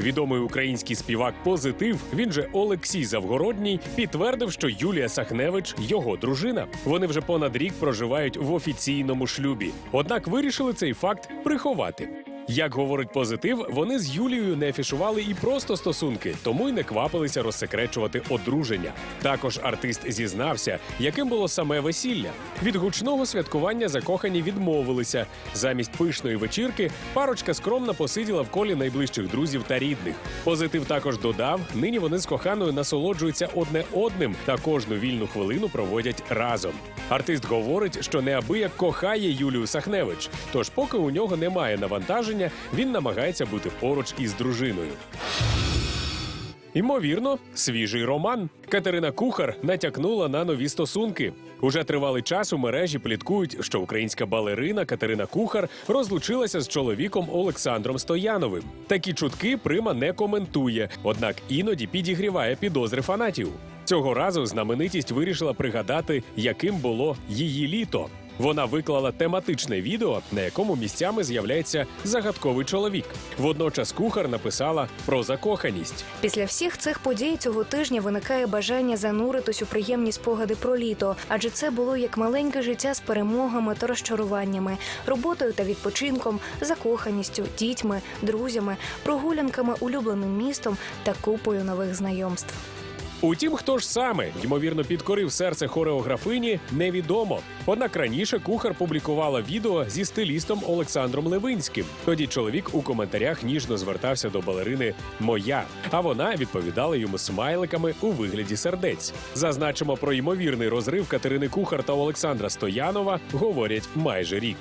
Відомий український співак Позитив, він же Олексій Завгородній, підтвердив, що Юлія Сахневич його дружина. Вони вже понад рік проживають в офіційному шлюбі. Однак вирішили цей факт приховати. Як говорить позитив, вони з Юлією не афішували і просто стосунки, тому й не квапилися розсекречувати одруження. Також артист зізнався, яким було саме весілля. Від гучного святкування закохані відмовилися. Замість пишної вечірки парочка скромно посиділа в колі найближчих друзів та рідних. Позитив також додав: нині вони з коханою насолоджуються одне одним та кожну вільну хвилину проводять разом. Артист говорить, що неабияк кохає Юлію Сахневич. Тож, поки у нього немає навантаження, він намагається бути поруч із дружиною. Ймовірно, свіжий роман. Катерина Кухар натякнула на нові стосунки. Уже тривалий час у мережі пліткують, що українська балерина Катерина Кухар розлучилася з чоловіком Олександром Стояновим. Такі чутки Прима не коментує, однак іноді підігріває підозри фанатів. Цього разу знаменитість вирішила пригадати, яким було її літо. Вона виклала тематичне відео, на якому місцями з'являється загадковий чоловік. Водночас кухар написала про закоханість. Після всіх цих подій цього тижня виникає бажання зануритись у приємні спогади про літо, адже це було як маленьке життя з перемогами та розчаруваннями, роботою та відпочинком, закоханістю, дітьми, друзями, прогулянками улюбленим містом та купою нових знайомств. Утім, хто ж саме ймовірно підкорив серце хореографині, невідомо. Однак раніше кухар публікувала відео зі стилістом Олександром Левинським. Тоді чоловік у коментарях ніжно звертався до балерини Моя, а вона відповідала йому смайликами у вигляді сердець. Зазначимо про ймовірний розрив Катерини Кухар та Олександра Стоянова говорять майже рік.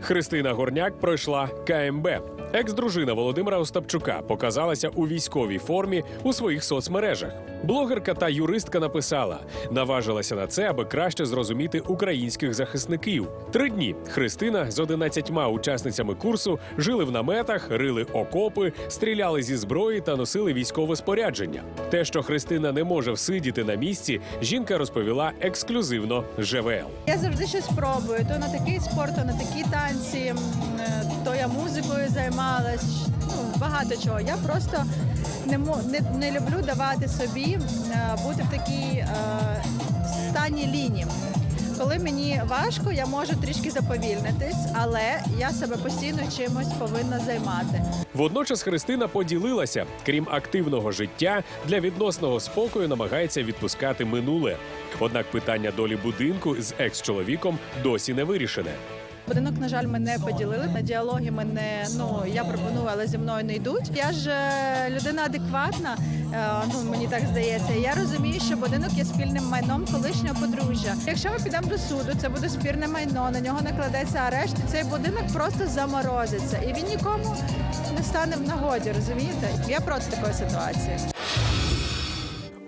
Христина Горняк пройшла КМБ. Екс-дружина Володимира Остапчука показалася у військовій формі у своїх соцмережах. Блогерка та юристка написала: наважилася на це, аби краще зрозуміти українських захисників. Три дні Христина з 11 учасницями курсу жили в наметах, рили окопи, стріляли зі зброї та носили військове спорядження. Те, що Христина не може всидіти на місці, жінка розповіла ексклюзивно ЖВЛ. Я завжди щось пробую. То на такий спорт, то на такі танці, музикою займалась. Ну, багато чого. Я просто не, не, не люблю давати собі е, бути в такій е, стані лінії. Коли мені важко, я можу трішки заповільнитись, але я себе постійно чимось повинна займати. Водночас Христина поділилася, крім активного життя, для відносного спокою намагається відпускати минуле. Однак питання долі будинку з екс-чоловіком досі не вирішене. Будинок, на жаль, ми не поділили. На діалоги мене ну я пропоную, але зі мною не йдуть. Я ж е, людина адекватна. е, Ну мені так здається. Я розумію, що будинок є спільним майном колишнього подружжя. Якщо ми підемо до суду, це буде спірне майно. На нього накладеться арешт. і Цей будинок просто заморозиться, і він нікому не стане в нагоді. Розумієте? Я проти такої ситуації.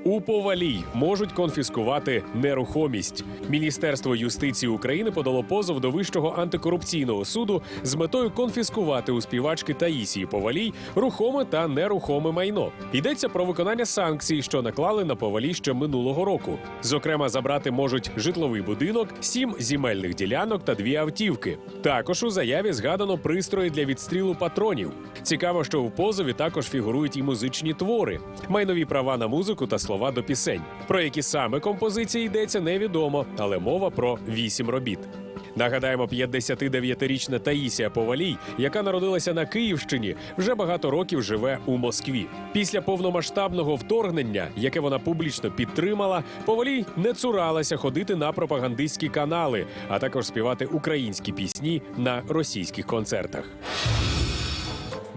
У повалій можуть конфіскувати нерухомість. Міністерство юстиції України подало позов до Вищого антикорупційного суду з метою конфіскувати у співачки Таїсії Повалій рухоме та нерухоме майно. Йдеться про виконання санкцій, що наклали на повалій ще минулого року. Зокрема, забрати можуть житловий будинок, сім земельних ділянок та дві автівки. Також у заяві згадано пристрої для відстрілу патронів. Цікаво, що в позові також фігурують і музичні твори, майнові права на музику та слова до пісень. Про які саме композиції йдеться, невідомо, але мова про вісім робіт. Нагадаємо, 59-річна Таїсія Повалій, яка народилася на Київщині, вже багато років живе у Москві. Після повномасштабного вторгнення, яке вона публічно підтримала, Повалій не цуралася ходити на пропагандистські канали, а також співати українські пісні на російських концертах.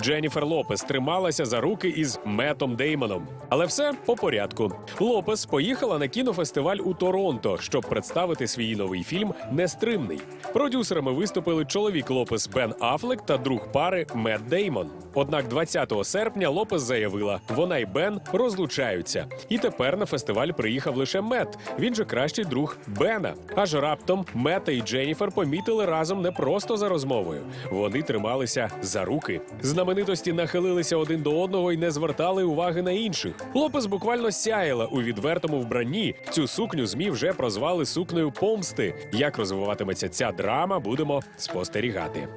Дженніфер Лопес трималася за руки із Метом Деймоном. Але все по порядку. Лопес поїхала на кінофестиваль у Торонто, щоб представити свій новий фільм Нестримний. Продюсерами виступили чоловік Лопес Бен Афлек та друг пари Мет Деймон. Однак 20 серпня Лопес заявила, вона й Бен розлучаються. І тепер на фестиваль приїхав лише Мет. Він же кращий друг Бена. Аж раптом Мета і Дженніфер помітили разом не просто за розмовою. Вони трималися за руки. Знаменитості нахилилися один до одного і не звертали уваги на інших. Лопес буквально сяяла у відвертому вбранні. Цю сукню змі вже прозвали сукнею помсти. Як розвиватиметься ця драма, будемо спостерігати.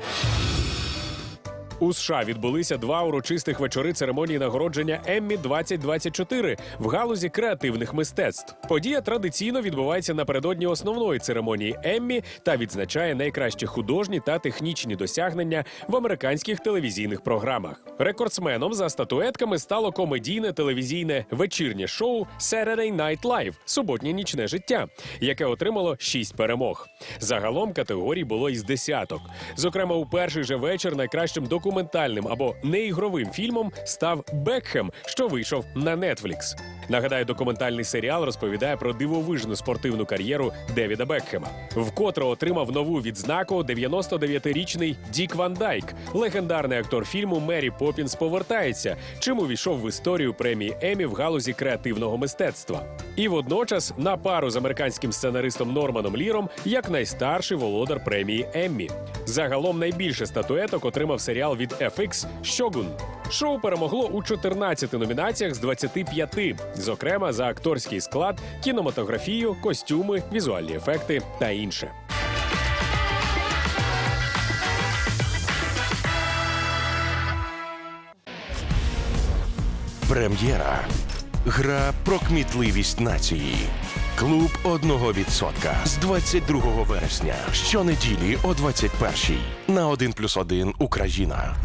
У США відбулися два урочистих вечори церемонії нагородження Еммі 2024 в галузі креативних мистецтв. Подія традиційно відбувається напередодні основної церемонії Еммі та відзначає найкращі художні та технічні досягнення в американських телевізійних програмах. Рекордсменом за статуетками стало комедійне телевізійне вечірнє шоу Saturday Night Live суботнє нічне життя, яке отримало шість перемог. Загалом категорій було із десяток. Зокрема, у перший же вечір найкращим документальним або неігровим фільмом став Бекхем, що вийшов на Netflix. Нагадаю, документальний серіал розповідає про дивовижну спортивну кар'єру Девіда Бекхема. Вкотре отримав нову відзнаку 99-річний Дік Ван Дайк, легендарний актор фільму Мері Поппінс повертається, чим увійшов в історію премії Емі в галузі креативного мистецтва. І водночас на пару з американським сценаристом Норманом Ліром як найстарший володар премії Еммі. Загалом найбільше статуеток отримав серіал від FX Shogun. Шоу перемогло у 14 номінаціях з 25, зокрема за акторський склад, кінематографію, костюми, візуальні ефекти та інше. Прем'єра. Гра про кмітливість нації. Клуб одного відсотка з 22 вересня. Щонеділі о 21-й. на 1+,1 Україна.